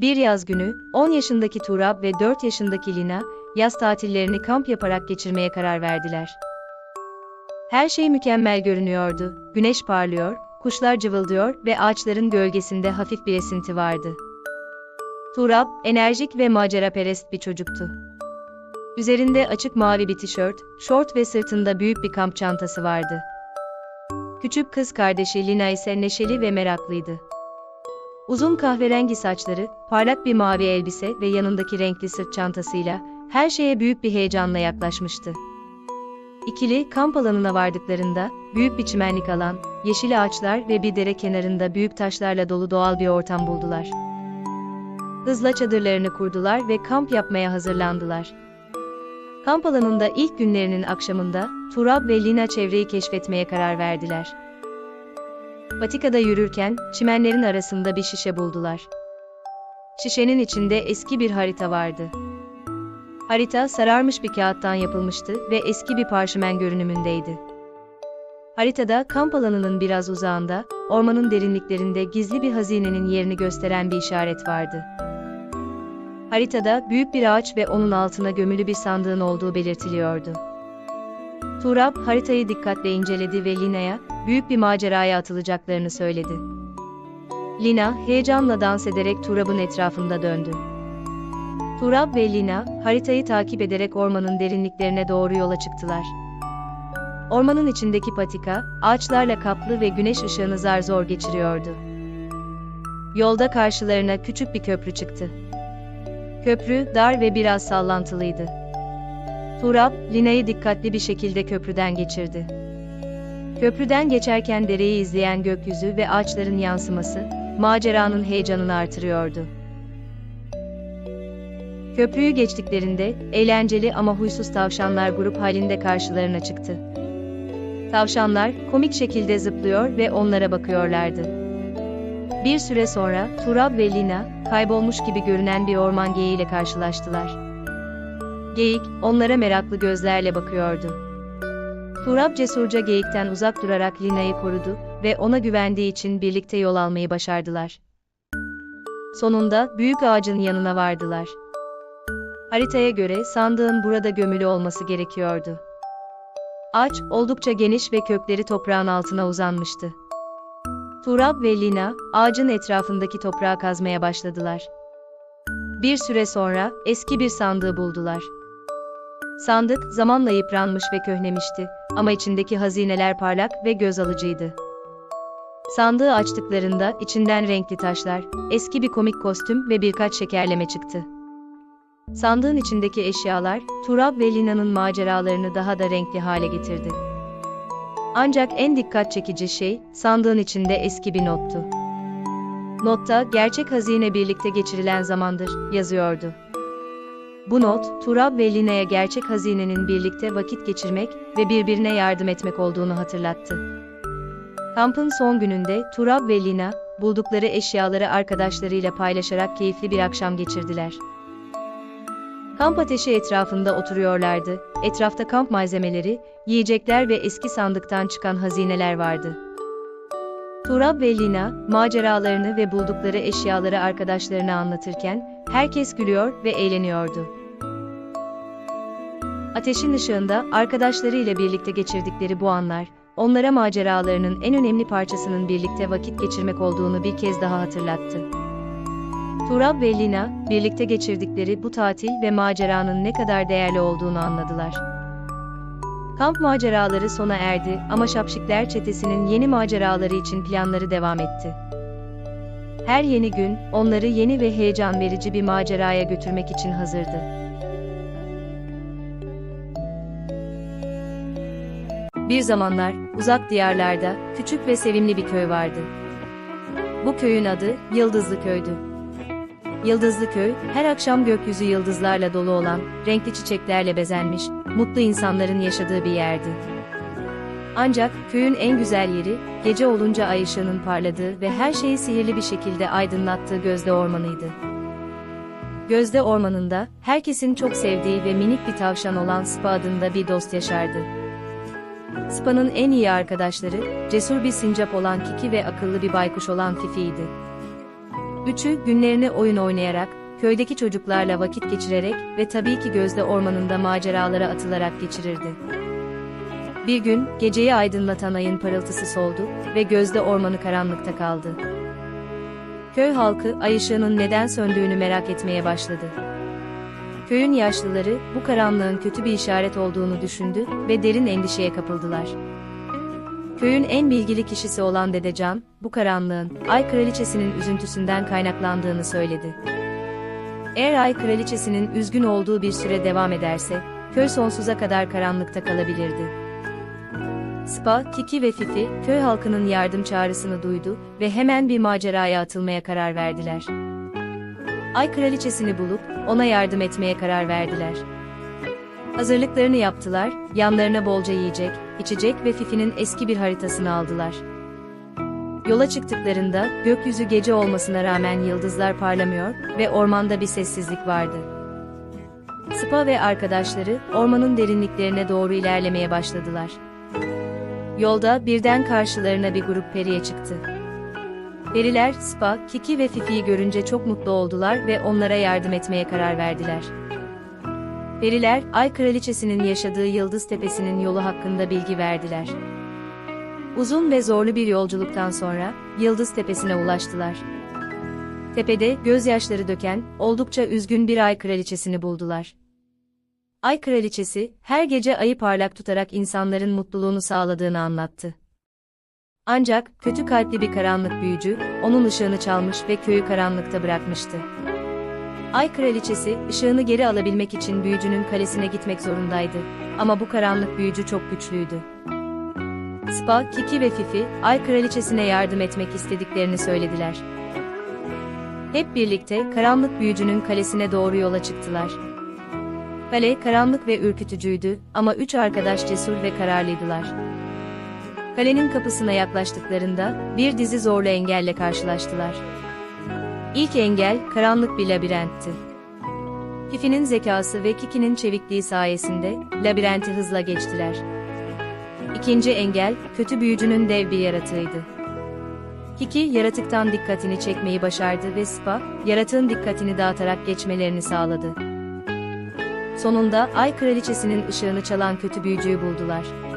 Bir yaz günü, 10 yaşındaki Turab ve 4 yaşındaki Lina, yaz tatillerini kamp yaparak geçirmeye karar verdiler. Her şey mükemmel görünüyordu. Güneş parlıyor, kuşlar cıvıldıyor ve ağaçların gölgesinde hafif bir esinti vardı. Turab, enerjik ve maceraperest bir çocuktu. Üzerinde açık mavi bir tişört, şort ve sırtında büyük bir kamp çantası vardı. Küçük kız kardeşi Lina ise neşeli ve meraklıydı. Uzun kahverengi saçları, parlak bir mavi elbise ve yanındaki renkli sırt çantasıyla her şeye büyük bir heyecanla yaklaşmıştı. İkili kamp alanına vardıklarında büyük bir çimenlik alan, yeşil ağaçlar ve bir dere kenarında büyük taşlarla dolu doğal bir ortam buldular. Hızla çadırlarını kurdular ve kamp yapmaya hazırlandılar. Kamp alanında ilk günlerinin akşamında Turab ve Lina çevreyi keşfetmeye karar verdiler. Patikada yürürken çimenlerin arasında bir şişe buldular. Şişenin içinde eski bir harita vardı. Harita sararmış bir kağıttan yapılmıştı ve eski bir parşömen görünümündeydi. Haritada kamp alanının biraz uzağında, ormanın derinliklerinde gizli bir hazinenin yerini gösteren bir işaret vardı. Haritada büyük bir ağaç ve onun altına gömülü bir sandığın olduğu belirtiliyordu. Turab haritayı dikkatle inceledi ve Lina'ya büyük bir maceraya atılacaklarını söyledi. Lina heyecanla dans ederek Turab'ın etrafında döndü. Turab ve Lina haritayı takip ederek ormanın derinliklerine doğru yola çıktılar. Ormanın içindeki patika ağaçlarla kaplı ve güneş ışığını zar zor geçiriyordu. Yolda karşılarına küçük bir köprü çıktı. Köprü dar ve biraz sallantılıydı. Turab, Lina'yı dikkatli bir şekilde köprüden geçirdi. Köprüden geçerken dereyi izleyen gökyüzü ve ağaçların yansıması, maceranın heyecanını artırıyordu. Köprüyü geçtiklerinde, eğlenceli ama huysuz tavşanlar grup halinde karşılarına çıktı. Tavşanlar, komik şekilde zıplıyor ve onlara bakıyorlardı. Bir süre sonra, Turab ve Lina, kaybolmuş gibi görünen bir orman geyiğiyle karşılaştılar. Geyik, onlara meraklı gözlerle bakıyordu. Turab cesurca geyikten uzak durarak Lina'yı korudu ve ona güvendiği için birlikte yol almayı başardılar. Sonunda büyük ağacın yanına vardılar. Haritaya göre sandığın burada gömülü olması gerekiyordu. Ağaç oldukça geniş ve kökleri toprağın altına uzanmıştı. Turab ve Lina, ağacın etrafındaki toprağı kazmaya başladılar. Bir süre sonra, eski bir sandığı buldular. Sandık, zamanla yıpranmış ve köhnemişti, ama içindeki hazineler parlak ve göz alıcıydı. Sandığı açtıklarında, içinden renkli taşlar, eski bir komik kostüm ve birkaç şekerleme çıktı. Sandığın içindeki eşyalar, Turab ve Lina'nın maceralarını daha da renkli hale getirdi. Ancak en dikkat çekici şey, sandığın içinde eski bir nottu. Notta, gerçek hazine birlikte geçirilen zamandır, yazıyordu. Bu not, Turab ve Lina'ya gerçek hazinenin birlikte vakit geçirmek ve birbirine yardım etmek olduğunu hatırlattı. Kampın son gününde, Turab ve Lina, buldukları eşyaları arkadaşlarıyla paylaşarak keyifli bir akşam geçirdiler. Kamp ateşi etrafında oturuyorlardı. Etrafta kamp malzemeleri, yiyecekler ve eski sandıktan çıkan hazineler vardı. Turab ve Lina, maceralarını ve buldukları eşyaları arkadaşlarına anlatırken, herkes gülüyor ve eğleniyordu. Ateşin ışığında arkadaşlarıyla birlikte geçirdikleri bu anlar, onlara maceralarının en önemli parçasının birlikte vakit geçirmek olduğunu bir kez daha hatırlattı. Turab ve Lina, birlikte geçirdikleri bu tatil ve maceranın ne kadar değerli olduğunu anladılar. Kamp maceraları sona erdi ama Şapşikler çetesinin yeni maceraları için planları devam etti. Her yeni gün, onları yeni ve heyecan verici bir maceraya götürmek için hazırdı. Bir zamanlar, uzak diyarlarda, küçük ve sevimli bir köy vardı. Bu köyün adı, Yıldızlı Köy'dü. Yıldızlı Köy, her akşam gökyüzü yıldızlarla dolu olan, renkli çiçeklerle bezenmiş, mutlu insanların yaşadığı bir yerdi. Ancak, köyün en güzel yeri, gece olunca ay ışığının parladığı ve her şeyi sihirli bir şekilde aydınlattığı Gözde Ormanı'ydı. Gözde Ormanı'nda, herkesin çok sevdiği ve minik bir tavşan olan Spa adında bir dost yaşardı. Spa'nın en iyi arkadaşları, cesur bir sincap olan Kiki ve akıllı bir baykuş olan Fifi'ydi. Üçü günlerini oyun oynayarak, köydeki çocuklarla vakit geçirerek ve tabii ki Gözde Ormanı'nda maceralara atılarak geçirirdi. Bir gün, geceyi aydınlatan ayın parıltısı soldu ve Gözde Ormanı karanlıkta kaldı. Köy halkı ay ışığının neden söndüğünü merak etmeye başladı. Köyün yaşlıları bu karanlığın kötü bir işaret olduğunu düşündü ve derin endişeye kapıldılar. Köyün en bilgili kişisi olan Dedecan, bu karanlığın Ay Kraliçesi'nin üzüntüsünden kaynaklandığını söyledi. Eğer Ay Kraliçesi'nin üzgün olduğu bir süre devam ederse, köy sonsuza kadar karanlıkta kalabilirdi. Spa, Kiki ve Fifi, köy halkının yardım çağrısını duydu ve hemen bir maceraya atılmaya karar verdiler. Ay Kraliçesini bulup, ona yardım etmeye karar verdiler. Hazırlıklarını yaptılar, yanlarına bolca yiyecek, içecek ve Fifi'nin eski bir haritasını aldılar. Yola çıktıklarında, gökyüzü gece olmasına rağmen yıldızlar parlamıyor ve ormanda bir sessizlik vardı. Spa ve arkadaşları, ormanın derinliklerine doğru ilerlemeye başladılar. Yolda birden karşılarına bir grup periye çıktı. Periler, Spa, Kiki ve Fifi'yi görünce çok mutlu oldular ve onlara yardım etmeye karar verdiler. Periler, Ay Kraliçesi'nin yaşadığı Yıldız Tepesi'nin yolu hakkında bilgi verdiler. Uzun ve zorlu bir yolculuktan sonra, Yıldız Tepesi'ne ulaştılar. Tepede, gözyaşları döken, oldukça üzgün bir Ay Kraliçesini buldular. Ay Kraliçesi, her gece ayı parlak tutarak insanların mutluluğunu sağladığını anlattı. Ancak, kötü kalpli bir karanlık büyücü, onun ışığını çalmış ve köyü karanlıkta bırakmıştı. Ay Kraliçesi, ışığını geri alabilmek için büyücünün kalesine gitmek zorundaydı. Ama bu karanlık büyücü çok güçlüydü. Spa, Kiki ve Fifi, Ay Kraliçesine yardım etmek istediklerini söylediler. Hep birlikte karanlık büyücünün kalesine doğru yola çıktılar. Kale karanlık ve ürkütücüydü ama üç arkadaş cesur ve kararlıydılar. Kalenin kapısına yaklaştıklarında bir dizi zorlu engelle karşılaştılar. İlk engel karanlık bir labirentti. Fifi'nin zekası ve Kiki'nin çevikliği sayesinde labirenti hızla geçtiler. İkinci engel kötü büyücünün dev bir yaratığıydı. Kiki yaratıktan dikkatini çekmeyi başardı ve Spa yaratığın dikkatini dağıtarak geçmelerini sağladı. Sonunda Ay Kraliçesi'nin ışığını çalan kötü büyücüyü buldular.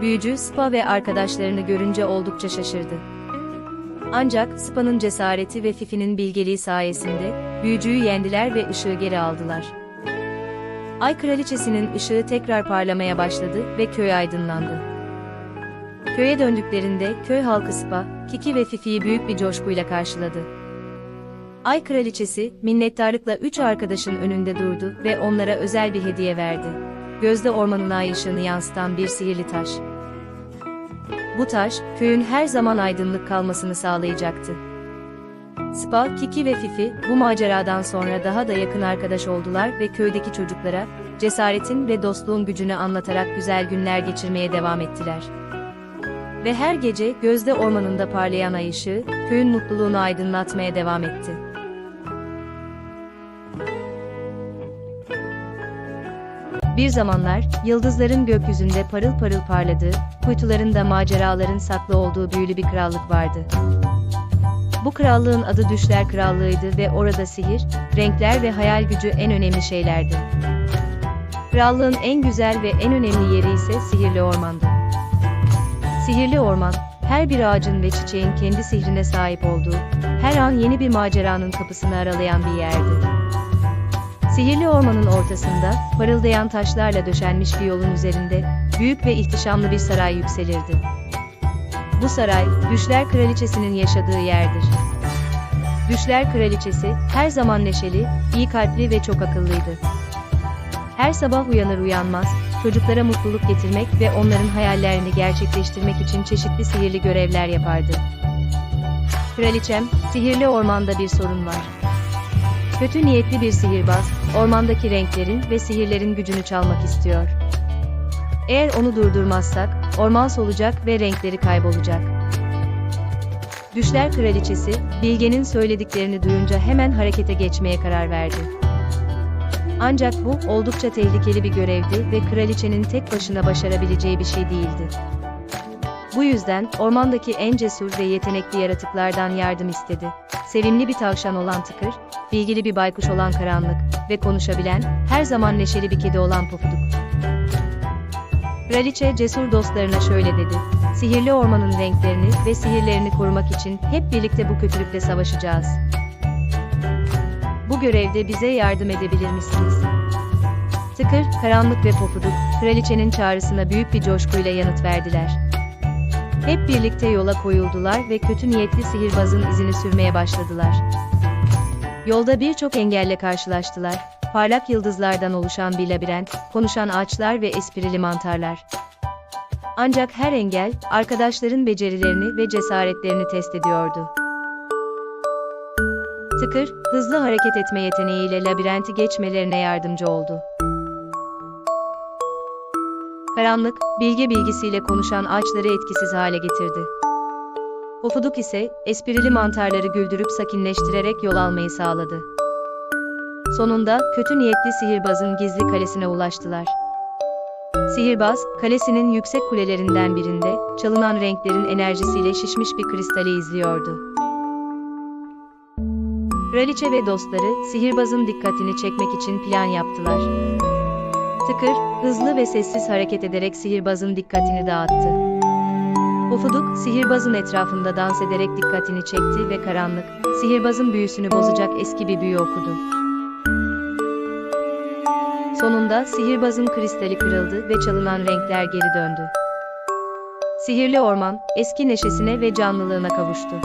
Büyücü Spa ve arkadaşlarını görünce oldukça şaşırdı. Ancak Spa'nın cesareti ve Fifi'nin bilgeliği sayesinde büyücüyü yendiler ve ışığı geri aldılar. Ay Kraliçesi'nin ışığı tekrar parlamaya başladı ve köy aydınlandı. Köye döndüklerinde köy halkı Spa, Kiki ve Fifi'yi büyük bir coşkuyla karşıladı. Ay Kraliçesi, minnettarlıkla üç arkadaşın önünde durdu ve onlara özel bir hediye verdi. Gözde ormanın ay ışığını yansıtan bir sihirli taş. Bu taş, köyün her zaman aydınlık kalmasını sağlayacaktı. Spa, Kiki ve Fifi, bu maceradan sonra daha da yakın arkadaş oldular ve köydeki çocuklara, cesaretin ve dostluğun gücünü anlatarak güzel günler geçirmeye devam ettiler. Ve her gece gözde ormanında parlayan ay ışığı, köyün mutluluğunu aydınlatmaya devam etti. Bir zamanlar, yıldızların gökyüzünde parıl parıl parladığı, kuytularında maceraların saklı olduğu büyülü bir krallık vardı. Bu krallığın adı Düşler Krallığı'ydı ve orada sihir, renkler ve hayal gücü en önemli şeylerdi. Krallığın en güzel ve en önemli yeri ise Sihirli Orman'dı. Sihirli Orman, her bir ağacın ve çiçeğin kendi sihrine sahip olduğu, her an yeni bir maceranın kapısını aralayan bir yerdi. Sihirli ormanın ortasında, parıldayan taşlarla döşenmiş bir yolun üzerinde, büyük ve ihtişamlı bir saray yükselirdi. Bu saray, Düşler Kraliçesi'nin yaşadığı yerdir. Düşler Kraliçesi, her zaman neşeli, iyi kalpli ve çok akıllıydı. Her sabah uyanır uyanmaz, çocuklara mutluluk getirmek ve onların hayallerini gerçekleştirmek için çeşitli sihirli görevler yapardı. Kraliçem, sihirli ormanda bir sorun var. Kötü niyetli bir sihirbaz, ormandaki renklerin ve sihirlerin gücünü çalmak istiyor. Eğer onu durdurmazsak, orman solacak ve renkleri kaybolacak. Düşler Kraliçesi, Bilge'nin söylediklerini duyunca hemen harekete geçmeye karar verdi. Ancak bu, oldukça tehlikeli bir görevdi ve kraliçenin tek başına başarabileceği bir şey değildi. Bu yüzden ormandaki en cesur ve yetenekli yaratıklardan yardım istedi. Sevimli bir tavşan olan Tıkır, bilgili bir baykuş olan Karanlık ve konuşabilen, her zaman neşeli bir kedi olan Pofuduk. Kraliçe cesur dostlarına şöyle dedi. Sihirli ormanın renklerini ve sihirlerini korumak için hep birlikte bu kötülükle savaşacağız. Bu görevde bize yardım edebilir misiniz? Tıkır, Karanlık ve Pofuduk, kraliçenin çağrısına büyük bir coşkuyla yanıt verdiler. Hep birlikte yola koyuldular ve kötü niyetli sihirbazın izini sürmeye başladılar. Yolda birçok engelle karşılaştılar. Parlak yıldızlardan oluşan bir labirent, konuşan ağaçlar ve esprili mantarlar. Ancak her engel, arkadaşların becerilerini ve cesaretlerini test ediyordu. Tıkır, hızlı hareket etme yeteneğiyle labirenti geçmelerine yardımcı oldu. Karanlık, bilge bilgisiyle konuşan ağaçları etkisiz hale getirdi. Pofuduk ise, esprili mantarları güldürüp sakinleştirerek yol almayı sağladı. Sonunda, kötü niyetli sihirbazın gizli kalesine ulaştılar. Sihirbaz, kalesinin yüksek kulelerinden birinde, çalınan renklerin enerjisiyle şişmiş bir kristali izliyordu. Kraliçe ve dostları, sihirbazın dikkatini çekmek için plan yaptılar. Tıkır, hızlı ve sessiz hareket ederek sihirbazın dikkatini dağıttı. Pofuduk, sihirbazın etrafında dans ederek dikkatini çekti ve karanlık, sihirbazın büyüsünü bozacak eski bir büyü okudu. Sonunda sihirbazın kristali kırıldı ve çalınan renkler geri döndü. Sihirli orman, eski neşesine ve canlılığına kavuştu.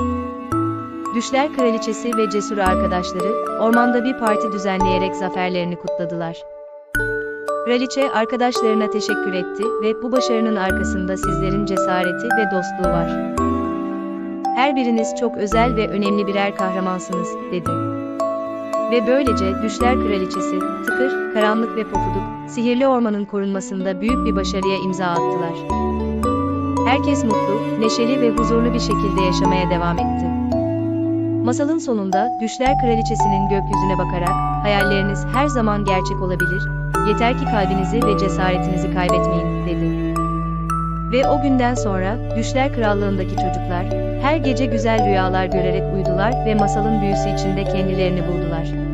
Düşler Kraliçesi ve cesur arkadaşları, ormanda bir parti düzenleyerek zaferlerini kutladılar. Kraliçe arkadaşlarına teşekkür etti ve bu başarının arkasında sizlerin cesareti ve dostluğu var. Her biriniz çok özel ve önemli birer kahramansınız, dedi. Ve böylece Düşler Kraliçesi, Tıkır, Karanlık ve Pofuduk, sihirli ormanın korunmasında büyük bir başarıya imza attılar. Herkes mutlu, neşeli ve huzurlu bir şekilde yaşamaya devam etti. Masalın sonunda, Düşler Kraliçesi'nin gökyüzüne bakarak, hayalleriniz her zaman gerçek olabilir, yeter ki kalbinizi ve cesaretinizi kaybetmeyin, dedi. Ve o günden sonra, Düşler Krallığındaki çocuklar, her gece güzel rüyalar görerek uyudular ve masalın büyüsü içinde kendilerini buldular.